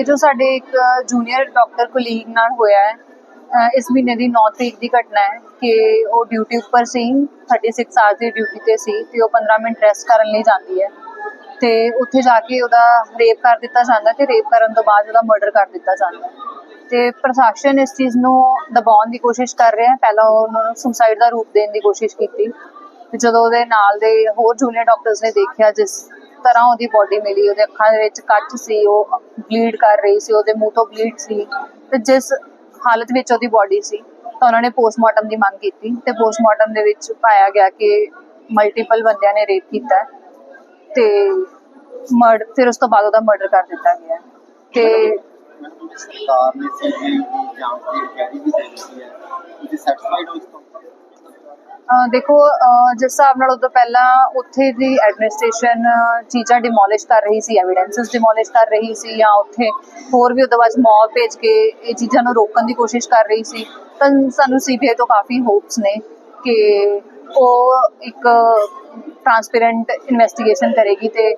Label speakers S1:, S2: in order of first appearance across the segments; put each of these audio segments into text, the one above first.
S1: ਇਹ ਜੋ ਸਾਡੇ ਇੱਕ ਜੂਨੀਅਰ ਡਾਕਟਰ ਕੁਲੀਗ ਨਾਲ ਹੋਇਆ ਹੈ ਇਸ ਮਹੀਨੇ ਦੀ 9 ਤਰੀਕ ਦੀ ਘਟਨਾ ਹੈ ਕਿ ਉਹ ਡਿਊਟੀ ਉੱਪਰ ਸੀ 36 ਆਵਰਸ ਦੀ ਡਿਊਟੀ ਤੇ ਸੀ ਤੇ ਉਹ 15 ਮਿੰਟ ਰੈਸਟ ਕਰਨ ਲਈ ਜਾਂਦੀ ਹੈ। ਤੇ ਉੱਥੇ ਜਾ ਕੇ ਉਹਦਾ ਰੇਪ ਕਰ ਦਿੱਤਾ ਜਾਂਦਾ ਤੇ ਰੇਪ ਕਰਨ ਤੋਂ ਬਾਅਦ ਉਹਦਾ ਮਰਡਰ ਕਰ ਦਿੱਤਾ ਜਾਂਦਾ ਤੇ ਪ੍ਰਸ਼ਾਸਨ ਇਸ ਚੀਜ਼ ਨੂੰ ਦਬਾਉਣ ਦੀ ਕੋਸ਼ਿਸ਼ ਕਰ ਰਿਹਾ ਹੈ। ਪਹਿਲਾਂ ਉਹਨਾਂ ਨੂੰ ਸੁਸਾਈਡ ਦਾ ਰੂਪ ਦੇਣ ਦੀ ਕੋਸ਼ਿਸ਼ ਕੀਤੀ। ਤੇ ਜਦੋਂ ਉਹਦੇ ਨਾਲ ਦੇ ਹੋਰ ਜੂਨੀਅਰ ਡਾਕਟਰਸ ਨੇ ਦੇਖਿਆ ਜਿਸ ਤਰ੍ਹਾਂ ਉਹਦੀ ਬਾਡੀ ਮਿਲੀ, ਉਹਦੇ ਅੱਖਾਂ ਦੇ ਵਿੱਚ ਕੱਚ ਸੀ, ਉਹ ਬਲੀਡ ਕਰ ਰਹੀ ਸੀ, ਉਹਦੇ ਮੂੰਹ ਤੋਂ ਬਲੀਡ ਸੀ ਤੇ ਜਿਸ ਹਾਲਤ ਵਿੱਚ ਉਹਦੀ ਬਾਡੀ ਸੀ, ਤਾਂ ਉਹਨਾਂ ਨੇ ਪੋਸਟਮਾਰਟਮ ਦੀ ਮੰਗ ਕੀਤੀ ਤੇ ਪੋਸਟਮਾਰਟਮ ਦੇ ਵਿੱਚ ਪਾਇਆ ਗਿਆ ਕਿ ਮਲਟੀਪਲ ਬੰਦਿਆਂ ਨੇ ਰੇਪ ਕੀਤਾ ਤੇ ਮਰਡ ਫਿਰ ਉਸ ਤੋਂ ਬਾਅਦ ਉਹਦਾ ਮਰਡਰ ਕਰ ਦਿੱਤਾ ਗਿਆ ਤੇ
S2: ਸਰਕਾਰ ਨੇ ਸੀਬੀਆਈ ਜਾਂਚ ਦੀ ਇਨਕੁਆਇਰੀ ਵੀ ਦੇ ਦਿੱਤੀ ਹੈ, ਤੁਸੀਂ ਸੈਟੀਸਫਾਈਡ ਹੋ ਇਸ ਤੋਂ?
S1: ਦੇਖੋ ਜਿਸ ਹਿਸਾਬ ਨਾਲ ਉਦੋਂ ਪਹਿਲਾਂ ਉੱਥੇ ਦੀ ਐਡਮਿਨਿਸਟ੍ਰੇਸ਼ਨ ਚੀਜ਼ਾਂ ਡਿਮੋਲਿਸ਼ ਕਰ ਰਹੀ ਸੀ ਐਵੀਡੈਂਸਸ ਡਿਮੋਲਿਸ਼ ਕਰ ਰਹੀ ਸੀ ਜਾਂ ਉੱਥੇ ਹੋਰ ਵੀ ਉਹਦੇ ਬਾਅਦ ਮੌਬ ਭੇਜ ਕੇ ਇਹ ਚੀਜ਼ਾਂ ਨੂੰ ਰੋਕਣ ਦੀ ਕੋਸ਼ਿਸ਼ ਕਰ ਰਹੀ ਸੀ ਤਾਂ ਸਾਨੂੰ ਸੀਬੀਆਈ ਤੋਂ ਕਾਫੀ ਹੋਪਸ ਨੇ ਕਿ ਉਹ ਇੱਕ ਟ੍ਰਾਂਸਪੇਰੈਂਟ ਇਨਵੈਸਟੀਗੇਸ਼ਨ ਕਰੇਗੀ ਤੇ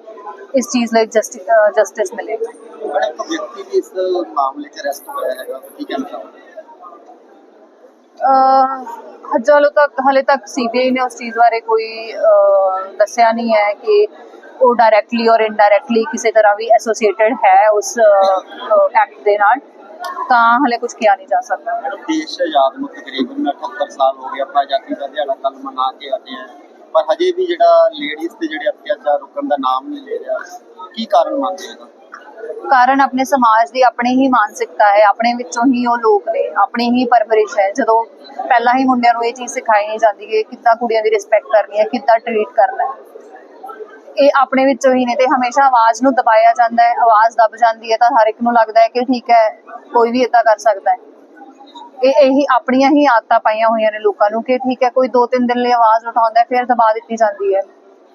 S1: ਇਸ ਚੀਜ਼ ਲਈ ਜਸਟਿਸ ਮਿਲੇਗਾ।
S2: ਬੜਾ ਵਿਅਕਤੀ ਵੀ ਇਸ ਮਾਮਲੇ 'ਚ ਅਰੈਸਟ ਹੋਇਆ ਹੈਗਾ ਕੀ ਕਹਿਣਾ
S1: ਅਹ ਚਲੋ ਤੱਕ ਹਲੇ ਤੱਕ ਸੀਬੀਆਈ ਨੇ ਉਸ ਚੀਜ਼ ਬਾਰੇ ਕੋਈ ਦੱਸਿਆ ਨਹੀਂ ਹੈ ਕਿ ਉਹ ਡਾਇਰੈਕਟਲੀ ਔਰ ਇਨਡਾਇਰੈਕਟਲੀ ਕਿਸੇ ਤਰ੍ਹਾਂ ਵੀ ਐਸੋਸੀਏਟਡ ਹੈ ਉਸ ਐਕਟ ਦੇ ਨਾਲ। ਤਾਂ ਹਲੇ ਕੁਝ ਕਿਹਾ ਨਹੀਂ ਜਾ ਸਕਦਾ।
S2: ਮੈਡਮ ਦੇਸ਼ ਆਜ਼ਾਦ ਨੂੰ ਤਕਰੀਬਨ 78 ਸਾਲ ਹੋ ਗਏ ਆਪਾਂ ਆਜ਼ਾਦੀ ਦਾ ਦਿਹਾੜਾ ਕੱਲ ਮਨਾ ਕੇ ਆਏ ਹਾਂ। ਪਰ ਹਜੇ ਵੀ ਜਿਹੜਾ ਲੇਡੀਜ਼ ਤੇ ਜਿਹੜੇ ਅਤਿਆਚਾਰ ਰੁਕਣ ਦਾ ਨਾਮ ਨਹੀਂ ਲੈ ਰਿਹਾ ਕੀ ਕਾਰਨ ਮੰਨਦੇ ਹੋ?
S1: ਕਾਰਨ ਆਪਣੇ ਸਮਾਜ ਦੀ ਆਪਣੀ ਹੀ ਮਾਨਸਿਕਤਾ ਹੈ ਆਪਣੇ ਵਿੱਚੋਂ ਹੀ ਉਹ ਲੋਕ ਨੇ ਆਪਣੀ ਹੀ ਪਰਵਰਿਸ਼ ਹੈ। ਜਦੋਂ ਪਹਿਲਾਂ ਹੀ ਮੁੰਡਿਆਂ ਨੂੰ ਇਹ ਚੀਜ਼ ਸਿਖਾਈ ਨਹੀਂ ਜਾਂਦੀ ਕਿ ਕਿੱਦਾਂ ਕੁੜੀਆਂ ਦੀ ਰਿਸਪੈਕਟ ਕਰਨੀ ਹੈ, ਕਿੱਦਾਂ ਟਰੀਟ ਕਰਨਾ ਹੈ। ਇਹ ਆਪਣੇ ਵਿੱਚੋਂ ਹੀ ਨੇ ਤੇ ਹਮੇਸ਼ਾ ਆਵਾਜ਼ ਨੂੰ ਦਬਾਇਆ ਜਾਂਦਾ ਹੈ, ਆਵਾਜ਼ ਦਬ ਜਾਂਦੀ ਹੈ ਤਾਂ ਹਰ ਇੱਕ ਨੂੰ ਲੱਗਦਾ ਹੈ ਕਿ ਠੀਕ ਹੈ, ਕੋਈ ਵੀ ਇਦਾਂ ਕਰ ਸਕਦਾ ਹੈ। ਇਹ ਇਹੀ ਆਪਣੀਆਂ ਹੀ ਆਦਤਾਂ ਪਾਈਆਂ ਹੋਈਆਂ ਨੇ ਲੋਕਾਂ ਨੂੰ ਕਿ ਠੀਕ ਹੈ, ਕੋਈ ਦੋ ਤਿੰਨ ਦਿਨ ਲਈ ਆਵਾਜ਼ ਉਠਾਉਂਦਾ ਫਿਰ ਦਬਾ ਦਿੱਤੀ ਜਾਂਦੀ ਹੈ।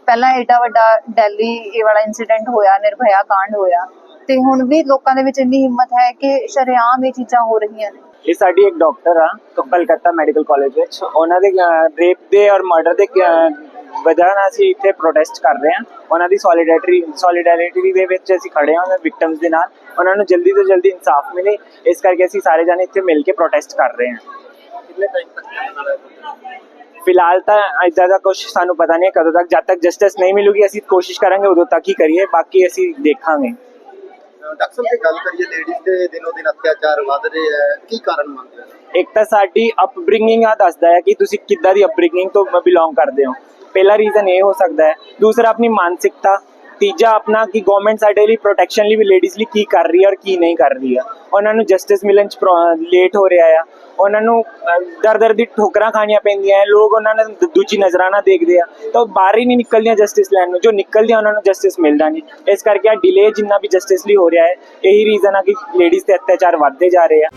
S1: ਪਹਿਲਾਂ ਏਡਾ ਵੱਡਾ ਦਿੱਲੀ ਇਹ ਵਾਲਾ ਇਨਸੀਡੈਂਟ ਹੋਇਆ, ਨਿਰਭਇਆ ਕਾਂਡ ਹੋਇਆ। ਤੇ ਹੁਣ ਵੀ ਲੋਕਾਂ ਦੇ ਵਿੱਚ ਇੰਨੀ ਹਿੰਮਤ ਹੈ ਕਿ ਸ਼ਰੇਆਮ ਇਹ ਚੀਜ਼ਾਂ ਹੋ ਰਹੀਆਂ ਨੇ।
S3: ਇਹ ਸਾਡੀ ਇੱਕ ਡਾਕਟਰ ਆ ਕਲਕੱਤਾ ਮੈਡੀਕਲ ਕਾਲਜ ਵਿੱਚ। ਉਹਨਾਂ ਦੇ ਰੇਪ ਦੇ ਔਰ ਮਰਡਰ ਦੇ ਵਜ੍ਹਾ ਨਾਲ ਅਸੀਂ ਇੱਥੇ ਪ੍ਰੋਟੈਸਟ ਕਰ ਰਹੇ ਹਾਂ। ਉਹਨਾਂ ਦੀ ਸੋਲੀਡੈਰਿਟੀ ਸੋਲੀਡੈਰਿਟੀ ਦੇ ਵਿੱਚ ਅਸੀਂ ਖੜੇ ਹਾਂ ਉਹਨਾਂ ਵਿਕਟਮਸ ਦੇ ਨਾਲ। ਉਹਨਾਂ ਨੂੰ ਜਲਦੀ ਤੋਂ ਜਲਦੀ ਇਨਸਾਫ ਮਿਲੇ। ਇਸ ਕਰਕੇ ਅਸੀਂ ਸਾਰੇ ਜਾਣੇ ਇੱਥੇ ਮਿਲ ਕੇ ਪ੍ਰੋਟੈਸਟ ਕਰ ਰਹੇ ਹਾਂ।
S2: ਕਿੰਨੇ ਟਾਈਮ ਤੱਕ
S3: ਫਿਲਹਾਲ ਤਾਂ ਇੱਦਾਂ ਦਾ ਕੁਝ ਸਾਨੂੰ ਪਤਾ ਨਹੀਂ ਕਦੋਂ ਤੱਕ ਜਦ ਤੱਕ ਜਸਟਿਸ ਨਹੀਂ ਮਿਲੂਗੀ ਅਸੀਂ ਕੋਸ਼ਿਸ਼ ਕਰਾਂਗੇ ਉਦੋਂ ਤੱਕ ਹੀ ਕਰੀਏ ਬਾਕੀ ਅਸੀਂ ਦੇਖਾਂਗੇ।
S2: ਡਾਕਟਰ ਸਾਹਿਬ, ਜੇ ਗੱਲ ਕਰੀਏ ਲੇਡੀਜ਼ ਦੇ ਦਿਨੋ ਦਿਨ ਅਤਿਆਚਾਰ ਵੱਧ ਰਹੇ ਹੈ ਕੀ ਕਾਰਨ ਮੰਨਦੇ ਹੋ?
S3: ਇੱਕ ਤਾਂ ਸਾਡੀ ਅਪਬ੍ਰਿੰਗਿੰਗ ਆ, ਦੱਸਦਾ ਹੈ ਕਿ ਤੁਸੀਂ ਕਿੱਦਾਂ ਦੀ ਅਪਬ੍ਰਿੰਗਿੰਗ ਤੋਂ ਬਿਲੋਂਗ ਕਰਦੇ ਹੋ। ਪਹਿਲਾ ਰੀਜ਼ਨ ਇਹ ਹੋ ਸਕਦਾ ਹੈ। ਦੂਸਰਾ, ਆਪਣੀ ਮਾਨਸਿਕਤਾ। ਤੀਜਾ ਆਪਣਾ ਕਿ ਗਵਰਨਮੈਂਟ ਸਾਡੇ ਲਈ ਪ੍ਰੋਟੈਕਸ਼ਨ ਲਈ ਵੀ ਲੇਡੀਜ਼ ਲਈ ਕੀ ਕਰ ਰਹੀ ਹੈ ਔਰ ਕੀ ਨਹੀਂ ਕਰ ਰਹੀ ਹੈ। ਉਹਨਾਂ ਨੂੰ ਜਸਟਿਸ ਮਿਲਣ ਚ ਲੇਟ ਹੋ ਰਿਹਾ ਆ। ਉਹਨਾਂ ਨੂੰ ਦਰ ਦਰ ਦੀ ਠੋਕਰਾਂ ਖਾਣੀਆਂ ਪੈਂਦੀਆਂ ਹੈ। ਲੋਕ ਉਹਨਾਂ ਨੂੰ ਦੂਜੀ ਨਜ਼ਰਾਂ ਨਾਲ ਦੇਖਦੇ ਆ। ਤਾਂ ਉਹ ਬਾਹਰ ਹੀ ਨਹੀਂ ਨਿਕਲਦੀਆਂ ਜਸਟਿਸ ਲੈਣ ਨੂੰ। ਜੋ ਨਿਕਲਦੀਆਂ ਉਹਨਾਂ ਨੂੰ ਜਸਟਿਸ ਮਿਲਦਾ ਨਹੀਂ। ਇਸ ਕਰਕੇ ਆ ਡਿਲੇ ਜਿੰਨਾ ਵੀ ਜਸਟਿਸ ਲਈ ਹੋ ਰਿਹਾ ਹੈ, ਇਹੀ ਰੀਜ਼ਨ ਆ ਕਿ ਲੇਡੀਜ਼ ਤੇ ਅਤਿਆਚਾਰ ਵੱਧਦੇ ਜਾ ਰਹੇ ਆ।